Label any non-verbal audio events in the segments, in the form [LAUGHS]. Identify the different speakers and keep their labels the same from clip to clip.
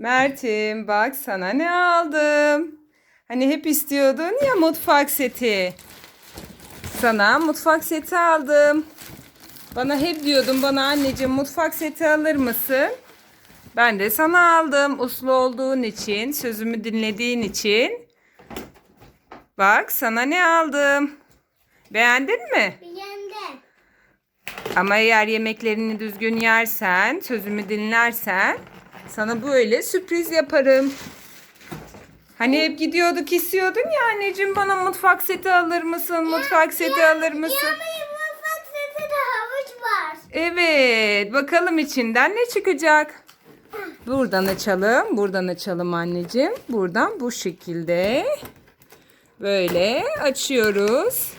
Speaker 1: Mert'im bak sana ne aldım. Hani hep istiyordun ya mutfak seti. Sana mutfak seti aldım. Bana hep diyordun bana anneciğim mutfak seti alır mısın? Ben de sana aldım. Uslu olduğun için, sözümü dinlediğin için. Bak sana ne aldım. Beğendin mi?
Speaker 2: Beğendim.
Speaker 1: Ama eğer yemeklerini düzgün yersen, sözümü dinlersen sana böyle sürpriz yaparım. Hani hep gidiyorduk istiyordun ya anneciğim bana mutfak seti alır mısın? Mutfak seti alır mısın?
Speaker 2: Yanmayın mutfak seti de havuç var.
Speaker 1: Evet, bakalım içinden ne çıkacak? Buradan açalım, buradan açalım anneciğim. Buradan bu şekilde böyle açıyoruz.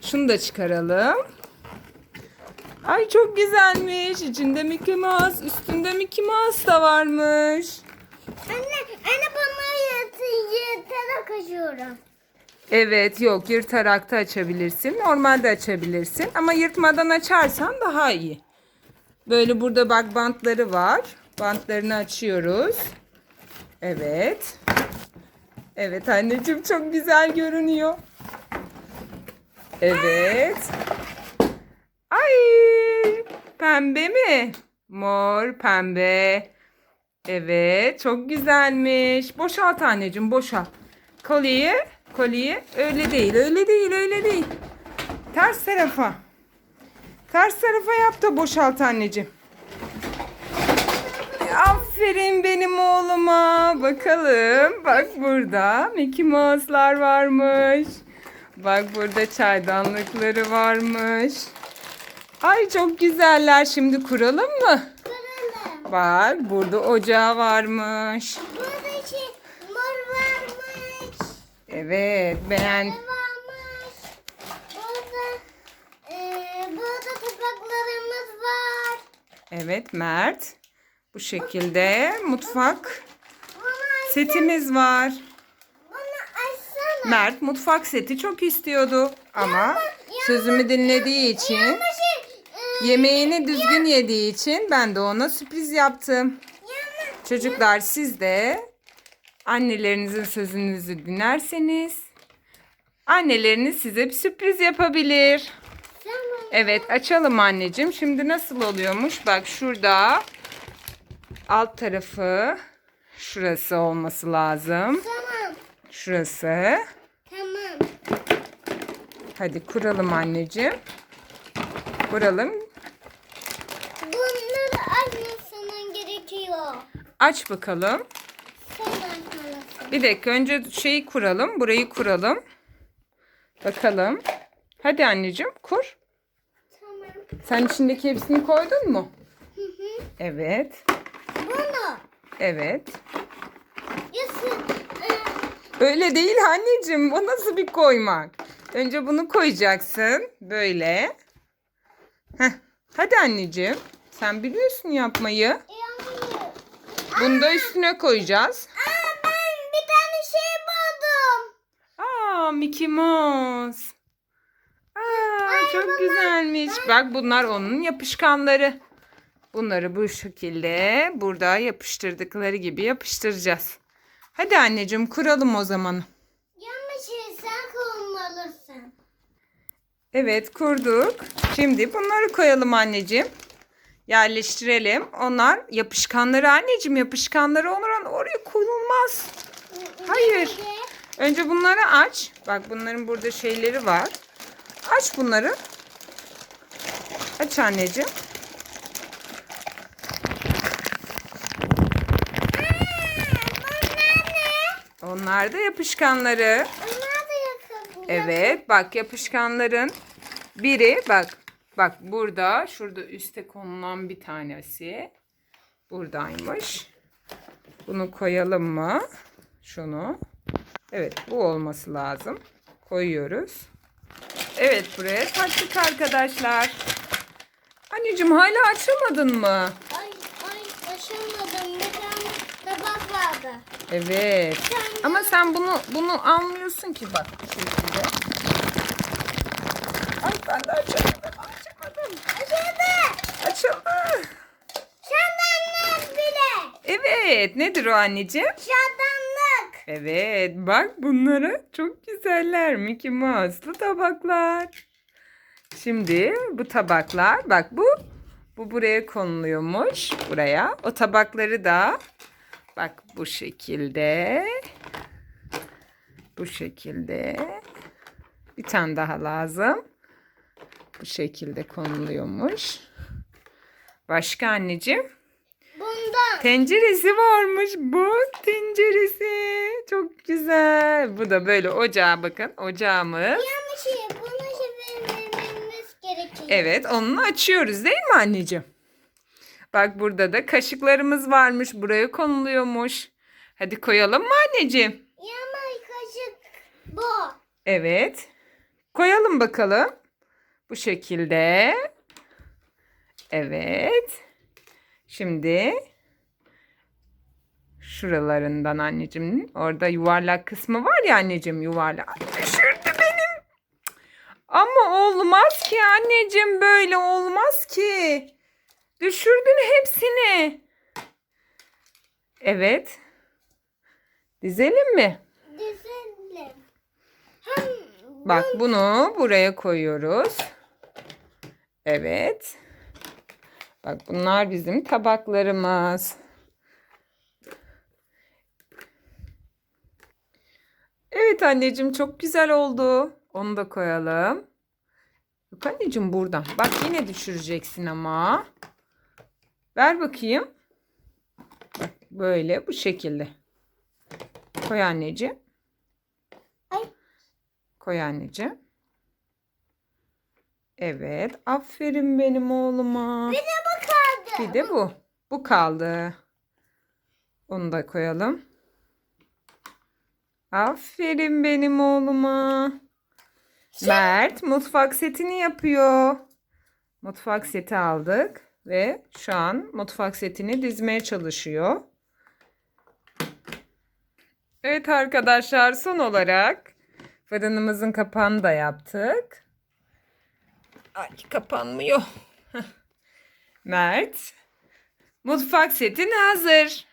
Speaker 1: Şunu da çıkaralım. Ay çok güzelmiş. İçinde Mickey Mouse, üstünde Mickey Mouse da varmış.
Speaker 2: Anne, anne bana yatı, yatarak açıyorum.
Speaker 1: Evet, yok yırtarak da açabilirsin. Normalde açabilirsin ama yırtmadan açarsan daha iyi. Böyle burada bak bantları var. Bantlarını açıyoruz. Evet. Evet anneciğim çok güzel görünüyor. Evet. Pembe mi? Mor pembe. Evet çok güzelmiş. Boşalt anneciğim boşalt. Kolyeyi kolyeyi öyle değil öyle değil öyle değil. Ters tarafa. Ters tarafa yap da boşalt anneciğim. Aferin benim oğluma. Bakalım. Bak burada Mickey Mouse'lar varmış. Bak burada çaydanlıkları varmış. Ay çok güzeller. Şimdi kuralım mı?
Speaker 2: Kıralım.
Speaker 1: Bak burada ocağı varmış.
Speaker 2: Burada şey mor varmış.
Speaker 1: Evet beğen.
Speaker 2: Ne varmış? Burada, eee burada tabaklarımız var.
Speaker 1: Evet Mert. Bu şekilde mutfak setimiz var. Mert mutfak seti çok istiyordu ama sözümü dinlediği için yemeğini düzgün yediği için ben de ona sürpriz yaptım. Çocuklar siz de annelerinizin sözünüzü dinlerseniz anneleriniz size bir sürpriz yapabilir. Evet açalım anneciğim. Şimdi nasıl oluyormuş? Bak şurada alt tarafı şurası olması lazım.
Speaker 2: Tamam.
Speaker 1: Şurası.
Speaker 2: Tamam.
Speaker 1: Hadi kuralım anneciğim. Kuralım.
Speaker 2: Bunları açmasının gerekiyor.
Speaker 1: Aç bakalım. Bir dakika önce şeyi kuralım. Burayı kuralım. Bakalım. Hadi anneciğim kur.
Speaker 2: Tamam.
Speaker 1: Sen içindeki hepsini koydun mu?
Speaker 2: Hı hı.
Speaker 1: Evet.
Speaker 2: Bunu.
Speaker 1: Evet.
Speaker 2: Yasın.
Speaker 1: Öyle değil anneciğim. O nasıl bir koymak? Önce bunu koyacaksın. Böyle. Heh. Hadi anneciğim. Sen biliyorsun yapmayı.
Speaker 2: Yanıyor.
Speaker 1: Bunu da üstüne koyacağız.
Speaker 2: Aa ben bir tane şey buldum.
Speaker 1: Aa Mickey Mouse. Aa çok güzelmiş. Bak bunlar onun yapışkanları. Bunları bu şekilde burada yapıştırdıkları gibi yapıştıracağız. Hadi anneciğim kuralım o zaman.
Speaker 2: Yanlış şey sen kullanmalısın.
Speaker 1: Evet kurduk. Şimdi bunları koyalım anneciğim. Yerleştirelim. Onlar yapışkanları anneciğim yapışkanları onlar oraya koyulmaz. Hayır. Önce bunları aç. Bak bunların burada şeyleri var. Aç bunları. Aç anneciğim. Onlar da yapışkanları.
Speaker 2: Onlar da yakın.
Speaker 1: Evet bak yapışkanların biri bak bak burada şurada üste konulan bir tanesi buradaymış. Bunu koyalım mı? Şunu. Evet bu olması lazım. Koyuyoruz. Evet buraya taktık arkadaşlar. Anneciğim hala açamadın mı?
Speaker 2: Ay ay açamadım. Bir tane tabak vardı.
Speaker 1: Evet. Ama sen bunu bunu anlıyorsun ki bak bu şekilde. Ay ben de açamadım. Açamadım.
Speaker 2: Açıldı.
Speaker 1: Açıldı.
Speaker 2: Senden bile.
Speaker 1: Evet. Nedir o anneciğim?
Speaker 2: Çatanlık.
Speaker 1: Evet bak bunlara çok güzeller Mickey Mouse'lu tabaklar. Şimdi bu tabaklar bak bu bu buraya konuluyormuş buraya. O tabakları da bak bu şekilde bu şekilde bir tane daha lazım. Bu şekilde konuluyormuş. Başka anneciğim?
Speaker 2: Bundan.
Speaker 1: Tenceresi varmış. Bak tenceresi. Çok güzel. Bu da böyle ocağa bakın. Ocağımız.
Speaker 2: Yanlış şey. Bunu çevirmemiz gerekiyor.
Speaker 1: Evet onu açıyoruz değil mi anneciğim? Bak burada da kaşıklarımız varmış. Buraya konuluyormuş. Hadi koyalım mı anneciğim?
Speaker 2: Yana kaşık bu.
Speaker 1: Evet. Koyalım bakalım. Bu şekilde. Evet. Şimdi şuralarından anneciğim. Orada yuvarlak kısmı var ya anneciğim yuvarlak. Düşürdü benim. Ama olmaz ki anneciğim böyle olmaz ki. Düşürdün hepsini. Evet. Dizelim mi?
Speaker 2: Dizelim.
Speaker 1: Bak bunu buraya koyuyoruz. Evet. Bak bunlar bizim tabaklarımız. Evet anneciğim çok güzel oldu. Onu da koyalım. Yok anneciğim buradan. Bak yine düşüreceksin ama. Ver bakayım. Bak böyle bu şekilde. Koy anneciğim. Koy anneciğim. Evet. Aferin benim oğluma.
Speaker 2: bir de bu kaldı.
Speaker 1: Bir de bu. Bu kaldı. Onu da koyalım. Aferin benim oğluma. Mert mutfak setini yapıyor. Mutfak seti aldık ve şu an mutfak setini dizmeye çalışıyor. Evet arkadaşlar son olarak fırınımızın kapağını da yaptık. Ay kapanmıyor. [LAUGHS] Mert mutfak setin hazır.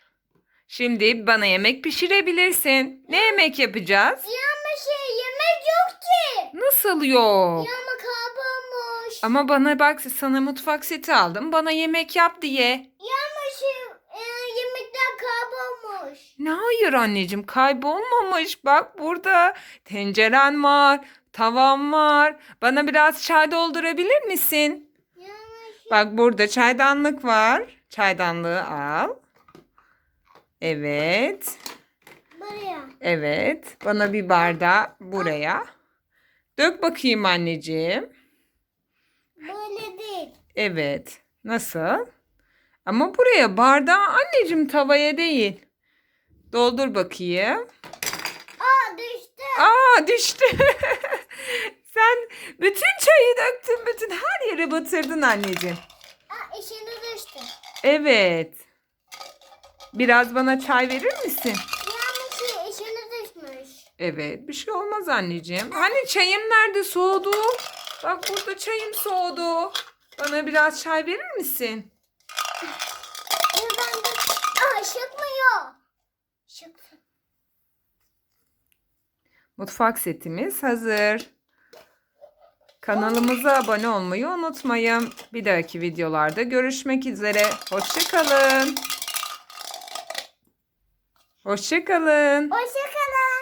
Speaker 1: Şimdi bana yemek pişirebilirsin. Ne yemek yapacağız?
Speaker 2: Yanlış şey yemek yok ki.
Speaker 1: Nasıl yok?
Speaker 2: Yama kaybolmuş.
Speaker 1: Ama bana bak sana mutfak seti aldım. Bana yemek yap diye.
Speaker 2: Yanlış şey e, yemekler kaybolmuş.
Speaker 1: Ne hayır anneciğim kaybolmamış. Bak burada tenceren var, tavan var. Bana biraz çay doldurabilir misin? Bak burada çaydanlık var. Çaydanlığı al. Evet.
Speaker 2: Buraya.
Speaker 1: Evet. Bana bir bardağı buraya. Dök bakayım anneciğim.
Speaker 2: Böyle değil.
Speaker 1: Evet. Nasıl? Ama buraya bardağı anneciğim tavaya değil. Doldur bakayım.
Speaker 2: Aa düştü.
Speaker 1: Aa düştü. [LAUGHS] Bütün çayı döktün. Bütün her yere batırdın anneciğim.
Speaker 2: Aa içine düştü.
Speaker 1: Evet. Biraz bana çay verir misin?
Speaker 2: Yanlış şey içine düşmüş.
Speaker 1: Evet. Bir şey olmaz anneciğim. Hani çayım nerede soğudu? Bak burada çayım soğudu. Bana biraz çay verir misin?
Speaker 2: Buradan da... Aa çıkmıyor. Çıktı.
Speaker 1: Mutfak setimiz hazır. Kanalımıza abone olmayı unutmayın. Bir dahaki videolarda görüşmek üzere. Hoşçakalın. Hoşçakalın.
Speaker 2: Hoşçakalın.